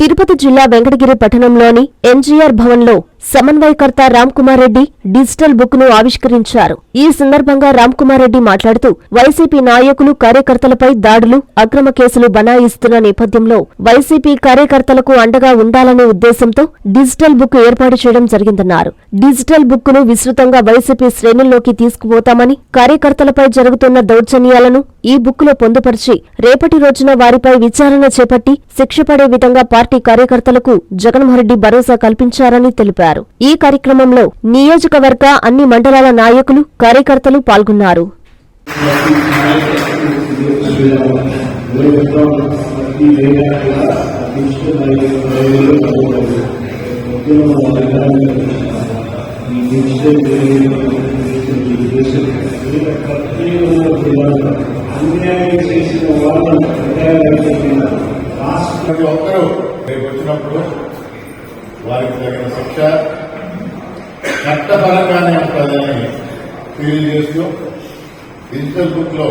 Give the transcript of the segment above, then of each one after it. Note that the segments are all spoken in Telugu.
తిరుపతి జిల్లా వెంకటగిరి పట్టణంలోని ఎన్జీఆర్ భవన్లో సమన్వయకర్త రామ్ కుమార్ రెడ్డి డిజిటల్ బుక్ను ఆవిష్కరించారు. ఈ సందర్భంగా రామ్ కుమార్ రెడ్డి మాట్లాడుతూ వైసీపీ నాయకులు కార్యకర్తలపై దాడులు అక్రమ కేసులు బనాయిస్తున్న నేపథ్యంలో వైసీపీ కార్యకర్తలకు అండగా ఉండాలనే ఉద్దేశంతో డిజిటల్ బుక్ ఏర్పాటు చేయడం జరిగిందన్నారు. డిజిటల్ బుక్ను విస్తృతంగా వైసీపీ శ్రేణుల్లోకి తీసుకుపోతామని కార్యకర్తలపై జరుగుతున్న దౌర్జన్యాలను ఈ బుక్లో పొందుపరిచి రేపటి రోజున వారిపై విచారణ చేపట్టి శిక్ష పడే విధంగా పార్టీ కార్యకర్తలకు జగన్మోహన్రెడ్డి భరోసా కల్పించారని తెలిపారు. చేశారు. ఈ కార్యక్రమంలో నియోజకవర్గ అన్ని మండలాల నాయకులు కార్యకర్తలు పాల్గొన్నారు. అన్యాయం చేసిన వాళ్ళని రాష్ట్ర ప్రతి ఒక్కరూ రేపు వచ్చినప్పుడు వారికి తగిన శిక్ష చట్టపరంగానే ఉంటుందని తెలియజేస్తూ డిజిటల్ బుక్లో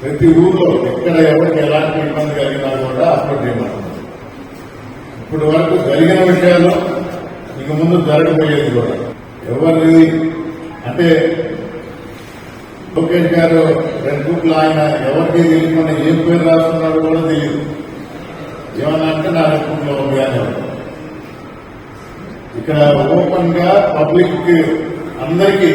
ప్రతి ఊర్లో ఎక్కడ ఎవరికి ఎలాంటి ఇబ్బంది కలిగినా కూడా అప్లోడ్ చేయమంటున్నారు ఇప్పుడు వరకు జరిగిన విషయాలు ఇక ముందు జరగబోయేది కూడా. ఎవరిది? అంటే లోకేష్ గారు రెడ్ బుక్లో ఆయన ఎవరికి తెలియకుండా ఏం పేరు రాస్తున్నాడో కూడా తెలియదు. ఏమన్నా అంటే నా రెడ్ బుక్ ఇక్కడ ఓపెన్గా పబ్లిక్ అందరికీ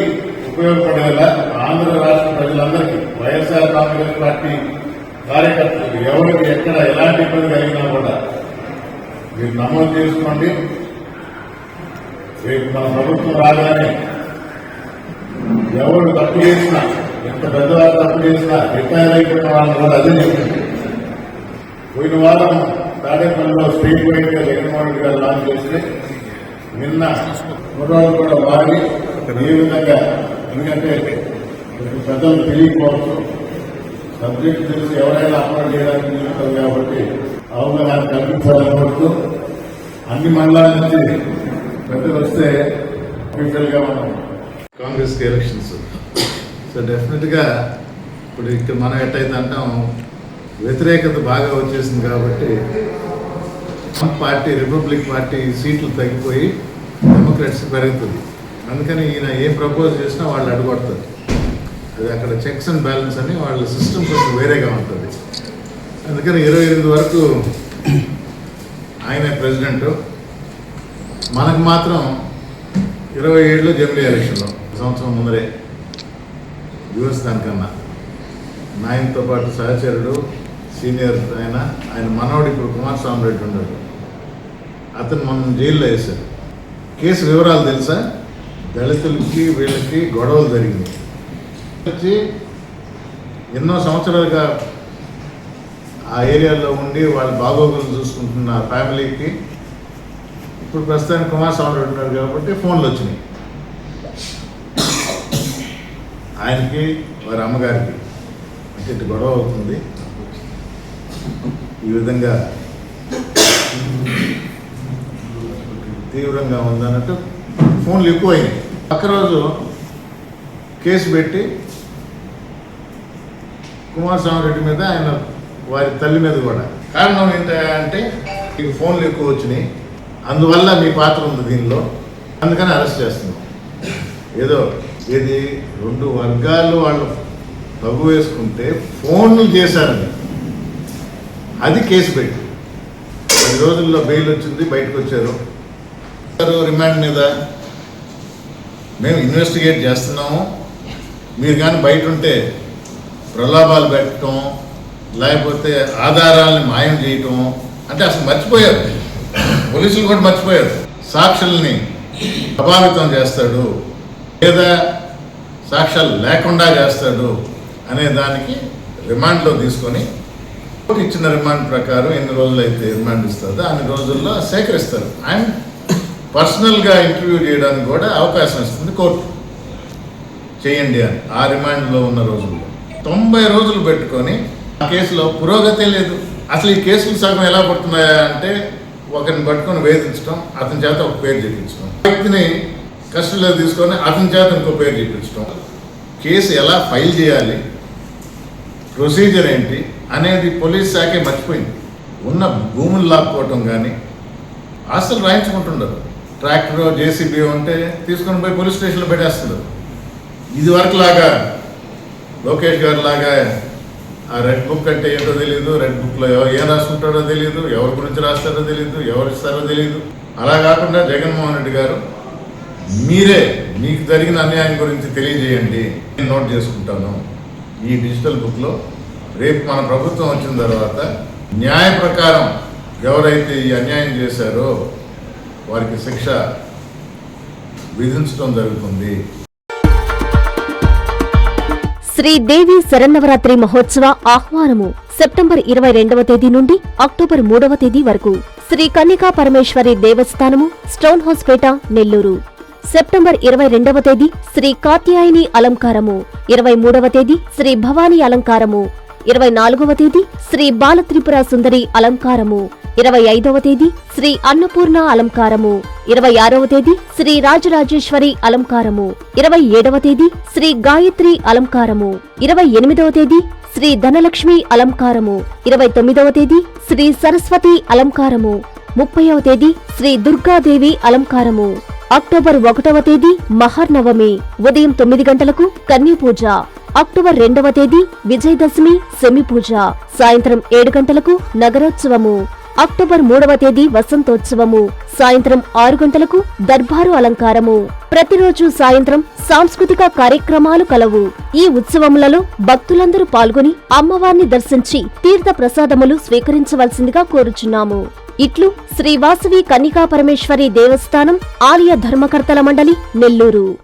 ఉపయోగపడేలా ఆంధ్ర రాష్ట్ర ప్రజలందరికీ వైఎస్ఆర్ కాంగ్రెస్ పార్టీ కార్యకర్తలకు ఎవరికి ఎక్కడ ఎలాంటి ఇబ్బంది కలిగినా కూడా మీరు నమోదు చేసుకోండి. రేపు మన ప్రభుత్వం రాగానే ఎవరు తప్పు చేసినా ఎంత పెద్దవారు తప్పు చేసినా రిటైర్ అయిపోయిన వాళ్ళని కూడా అదే పోయిన వారం తాడేపల్లిలో స్టేట్ వైడ్గా జగన్మోహన్ రెడ్డి గారు లాంచ్ చేస్తే నిన్న ఫోటోలు కూడా వాడి ఏ విధంగా ఎందుకంటే కొంచెం పెద్దలు తెలియకపోవచ్చు. సబ్జెక్ట్ తెలిసి ఎవరైనా అప్లోడ్ చేయడానికి ఉంటుంది కాబట్టి అవగాహన కల్పించాలని కోరుతూ అన్ని మండలాల నుంచి పెద్దలు వస్తే అఫీషియల్గా మనం కాంగ్రెస్కి ఎలక్షన్స్. సో డెఫినెట్గా ఇప్పుడు ఇక్కడ మనం ఎట్టయితే అంటాం వ్యతిరేకత బాగా వచ్చేసింది కాబట్టి పార్టీ రిపబ్లిక్ పార్టీ సీట్లు తగ్గిపోయి డెమోక్రాట్స్ పెరుగుతుంది. అందుకని ఈయన ఏం ప్రపోజ్ చేసినా వాళ్ళు అడ్డుపడతారు. అది అక్కడ చెక్స్ అండ్ బ్యాలెన్స్ అని వాళ్ళ సిస్టమ్ కొంచెం వేరేగా ఉంటుంది. అందుకని ఇరవై ఎనిమిది వరకు ఆయనే ప్రెసిడెంట్ మనకు మాత్రం ఇరవై ఏడులో జమిలీ ఎలక్షన్లో సంవత్సరం ముందరే యుఎస్ దానికన్నా. నాయనతో పాటు సహచరుడు సీనియర్ ఆయన ఆయన మనవడు ఇప్పుడు కుమారస్వామి రెడ్డి ఉన్నాడు. అతను మనం జైల్లో వేశారు. కేసు వివరాలు తెలుసా? దళితులకి వీళ్ళకి గొడవలు జరిగింది. వచ్చి ఎన్నో సంవత్సరాలుగా ఆ ఏరియాలో ఉండి వాళ్ళ బాగోగులు చూసుకుంటున్న ఫ్యామిలీకి ఇప్పుడు ప్రస్తుతానికి కుమారస్వామి రెడ్డి ఉన్నారు కాబట్టి ఫోన్లు వచ్చినాయి. ఆయనకి వారి అమ్మగారికి. అంటే గొడవ అవుతుంది. ఈ విధంగా తీవ్రంగా ఉందన్నట్టు ఫోన్లు ఎక్కువైనాయి. పక్క రోజు కేసు పెట్టి కుమారస్వామి రెడ్డి మీద ఆయన వారి తల్లి మీద కూడా. కారణం ఏంటంటే మీకు ఫోన్లు ఎక్కువ వచ్చినాయి. అందువల్ల మీ పాత్ర ఉంది దీనిలో. అందుకని అరెస్ట్ చేస్తున్నాం. ఏదో ఏది రెండు వర్గాలు వాళ్ళు తగ్గు వేసుకుంటే ఫోన్లు చేశారని అది కేసు పెట్టి. పది రోజుల్లో బెయిల్ వచ్చింది బయటకు వచ్చారు. రిమాండ్ మీద? మేము ఇన్వెస్టిగేట్ చేస్తున్నాము. మీరు కానీ బయట ఉంటే ప్రలోభాలు పెట్టడం లేకపోతే ఆధారాలను మాయం చేయటం అంటే అసలు మర్చిపోయారు. పోలీసులు కూడా మర్చిపోయారు. సాక్షుల్ని ప్రభావితం చేస్తాడు. లేదా సాక్ష్యాలు లేకుండా చేస్తాడు అనే దానికి రిమాండ్లో తీసుకొని ఇచ్చిన రిమాండ్ ప్రకారం ఎన్ని రోజులు అయితే రిమాండ్ ఇస్తుందో అన్ని రోజుల్లో సేకరిస్తారు. అండ్ పర్సనల్గా ఇంటర్వ్యూ చేయడానికి కూడా అవకాశం ఇస్తుంది కోర్టు. చేయండి అని ఆ రిమాండ్లో ఉన్న రోజుల్లో. తొంభై రోజులు పెట్టుకొని ఆ కేసులో పురోగతే లేదు. అసలు ఈ కేసులు సగం ఎలా పడుతున్నాయా అంటే ఒకరిని పట్టుకొని వేధించడం అతని చేత ఒక పేరు చెప్పించడం. వ్యక్తిని కస్టడీలో తీసుకొని అతని చేత ఇంకో పేరు చెప్పించడం. కేసు ఎలా ఫైల్ చేయాలి? ప్రొసీజర్ ఏంటి అనేది పోలీస్ శాఖే మర్చిపోయింది. ఉన్న భూములు లాక్కోవటం కానీ ఆస్తులు రాయించుకుంటుండరు. ట్రాక్టర్ జేసీబీ ఉంటే తీసుకొని పోయి పోలీస్ స్టేషన్లో పెట్టేస్తున్నారు. ఇది వరకు లాగా లోకేష్ గారు లాగా ఆ రెడ్ బుక్ అంటే ఏంటో తెలియదు రెడ్ బుక్లో ఎవరు ఏం రాసుకుంటారో తెలియదు ఎవరి గురించి రాస్తారో తెలియదు ఎవరు ఇస్తారో తెలియదు అలా కాకుండా జగన్మోహన్ రెడ్డి గారు మీరే మీకు జరిగిన అన్యాయం గురించి తెలియజేయండి. నేను నోట్ చేసుకుంటాను. ఈ డిజిటల్ బుక్లో రేపు మన ప్రభుత్వం వచ్చిన తర్వాత న్యాయ ప్రకారం ఎవరైతే ఈ అన్యాయం చేశారో వారికి శిక్ష విధించడం జరుగుతుంది. శ్రీదేవి శరన్నవరాత్రి మహోత్సవ ఆహ్వానము సెప్టెంబర్ ఇరవై రెండవ తేదీ నుండి అక్టోబర్ మూడవ తేదీ వరకు శ్రీ కన్యకా పరమేశ్వరి దేవస్థానము స్టోన్ హౌస్పేట నెల్లూరు. సెప్టెంబర్ ఇరవై రెండవ తేదీ శ్రీ కాత్యాయని అలంకారము. ఇరవై మూడవ తేదీ శ్రీ భవానీ అలంకారము. ఇరవై నాలుగవ తేదీ శ్రీ బాలత్రిపుర సుందరి అలంకారము. ఇరవై ఐదవ తేదీ శ్రీ అన్నపూర్ణ అలంకారము. ఇరవై ఆరవ తేదీ శ్రీ రాజరాజేశ్వరి అలంకారము. ఇరవై ఏడవ తేదీ శ్రీ గాయత్రి అలంకారము. ఇరవై ఎనిమిదవ తేదీ శ్రీ ధనలక్ష్మి అలంకారము. ఇరవై తొమ్మిదవ తేదీ శ్రీ సరస్వతి అలంకారము. ముప్పైవ తేదీ శ్రీ దుర్గాదేవి అలంకారము. అక్టోబర్ ఒకటవ తేదీ మహర్నవమి. ఉదయం తొమ్మిది గంటలకు కన్యా పూజ. అక్టోబర్ రెండవ తేదీ విజయదశమి సెమి పూజ. సాయంత్రం ఏడు గంటలకు నగరోత్సవము. అక్టోబర్ మూడవ తేదీ వసంతోత్సవము. సాయంత్రం ఆరు గంటలకు దర్బారు అలంకారము. ప్రతిరోజు సాయంత్రం సాంస్కృతిక కార్యక్రమాలు కలవు. ఈ ఉత్సవములలో భక్తులందరూ పాల్గొని అమ్మవారిని దర్శించి తీర్థ ప్రసాదములు స్వీకరించవలసిందిగా కోరుచున్నాము. ఇట్లు శ్రీ వాసవి కన్నికా పరమేశ్వరి దేవస్థానం ఆలయ ధర్మకర్తల మండలి నెల్లూరు.